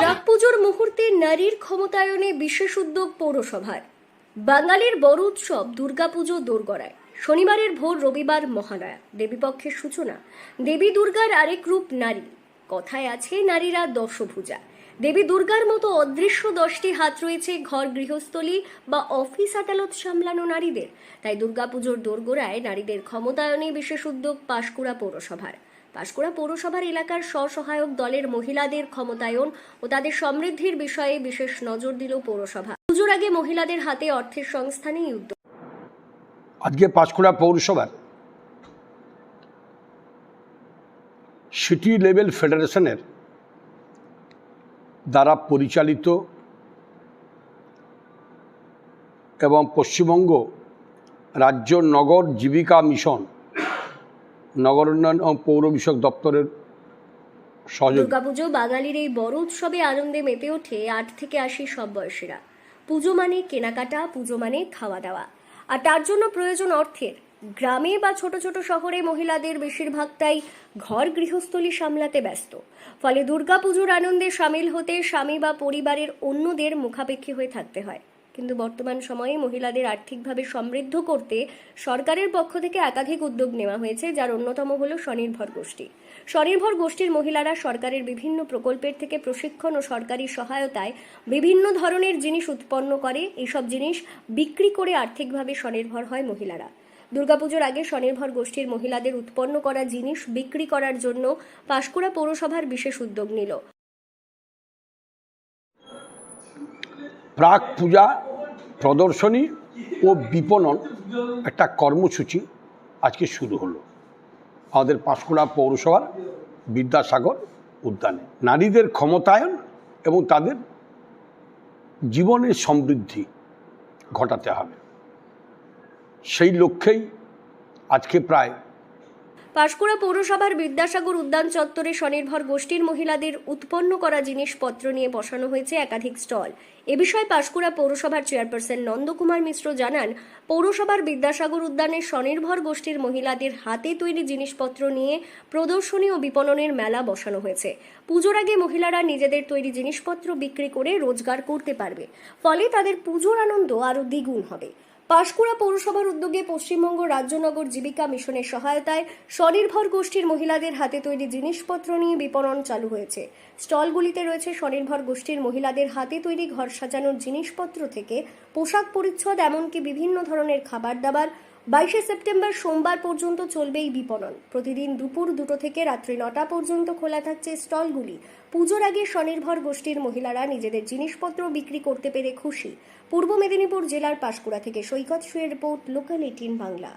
রাগ পুজোর মুহূর্তে নারীর ক্ষমতায়নে বিশেষ উদ্যোগ পৌরসভার বাঙালির বড় উৎসব দুর্গাপুজো দোরগড়ায়। শনিবারের ভোর রবিবার মহালয়া। দেবীপক্ষের সূচনা। দেবী দুর্গার আরেক রূপ নারী। কথায় আছে নারীরা দশভুজা। দেবী দুর্গার মতো অদৃশ্য দশটি হাত রয়েছে ঘর গৃহস্থলী বা অফিস আদালত সামলানো নারীদের। তাই দুর্গাপুজোর দোরগোড়ায় নারীদের ক্ষমতায়নে বিশেষ উদ্যোগ পাঁশকুড়া পৌরসভার। পাঁশকুড়া পৌরসভার এলাকার স্বসহায়ক দলের মহিলাদের ক্ষমতায়ন ও তাদের সমৃদ্ধির বিষয়ে বিশেষ নজর দিল পৌরসভা। পুজোর আগে মহিলাদের হাতে অর্থের সংস্থানে এই উদ্যোগ। আজকে পাঁশকুড়া পৌরসভার সিটি লেভেল ফেডারেশনের দ্বারা পরিচালিত এবং পশ্চিমবঙ্গ রাজ্য নগর জীবিকা মিশন, নগর উন্নয়ন ও পৌর বিষয়ক দপ্তরের দুর্গাপুজো বাঙালির এই বড় উৎসবে আনন্দে মেতে ওঠে আট থেকে আশি সব বয়সীরা। পুজো মানে কেনাকাটা, পুজো মানে খাওয়া দাওয়া। আর তার জন্য প্রয়োজন অর্থের। গ্রামে বা ছোট ছোট শহরে মহিলাদের বেশিরভাগটাই ঘর গৃহস্থলী সামলাতে ব্যস্ত। ফলে দুর্গাপুজোর আনন্দে সামিল হতে স্বামী বা পরিবারের অন্যদের মুখাপেক্ষী হয়ে থাকতে হয়। কিন্তু বর্তমান সময়ে মহিলাদের আর্থিকভাবে সমৃদ্ধ করতে সরকারের পক্ষ থেকে একাধিক উদ্যোগ নেওয়া হয়েছে, যার অন্যতম হল স্বনির্ভর গোষ্ঠী। স্বনির্ভর গোষ্ঠীর মহিলারা সরকারের বিভিন্ন প্রকল্পের থেকে প্রশিক্ষণ ও সরকারি সহায়তায় বিভিন্ন ধরনের জিনিস উৎপন্ন করে। এইসব জিনিস বিক্রি করে আর্থিকভাবে স্বনির্ভর হয় মহিলারা। দুর্গাপুজোর আগে স্বনির্ভর গোষ্ঠীর মহিলাদের উৎপন্ন করা জিনিস বিক্রি করার জন্য পাঁশকুড়া পৌরসভার বিশেষ উদ্যোগ নিল। প্রাক পূজা, প্রদর্শনী ও বিপণন একটা কর্মসূচি আজকে শুরু হলো। আমাদের পাঁশকুড়া পৌরসভার বিদ্যাসাগর উদ্যানে। নারীদের ক্ষমতায়ন এবং তাদের জীবনের সমৃদ্ধি ঘটাতে হবে। সেই লক্ষ্যেই আজকে প্রায় পাঁশকুড়া পৌরসভার বিদ্যাসাগর উদ্যান চত্বরে স্বনির্ভর গোষ্ঠীর মহিলাদের উৎপন্ন করা জিনিসপত্র নিয়ে বসানো হয়েছে একাধিক স্টল। এ বিষয়ে পাঁশকুড়া পৌরসভার চেয়ারপারসন নন্দকুমার মিশ্র জানান, পৌরসভার বিদ্যাসাগর উদ্যানে স্বনির্ভর গোষ্ঠীর মহিলাদের হাতে তৈরি জিনিসপত্র নিয়ে প্রদর্শনী ও বিপণনের মেলা বসানো হয়েছে। পুজোর আগে মহিলারা নিজেদের তৈরি জিনিসপত্র বিক্রি করে রোজগার করতে পারবে। ফলে তাদের পুজোর আনন্দ আরও দ্বিগুণ হবে। পাঁশকুড়া পৌরসভার উদ্যোগে পশ্চিমবঙ্গ রাজ্যনগর জীবিকা মিশনের সহায়তায় স্বনির্ভর গোষ্ঠীর মহিলাদের হাতে তৈরি জিনিসপত্র নিয়ে বিপণন চালু হয়েছে। স্টলগুলিতে রয়েছে স্বনির্ভর গোষ্ঠীর মহিলাদের হাতে তৈরি ঘর সাজানোর জিনিসপত্র থেকে পোশাক পরিচ্ছদ, এমনকি বিভিন্ন ধরনের খাবার দাবার বাইশে সেপ্টেম্বর সোমবার পর্যন্ত চলবে এই বিপণন। প্রতিদিন দুপুর দুটো থেকে রাত্রি নটা পর্যন্ত খোলা থাকছে স্টলগুলি। পুজোর আগে স্বনির্ভর গোষ্ঠীর মহিলারা নিজেদের জিনিসপত্র বিক্রি করতে পেরে খুশি। পূর্ব মেদিনীপুর জেলার পাঁশকুড়া থেকে সৈকত শুয়ের রিপোর্ট লোকাল এটিন বাংলা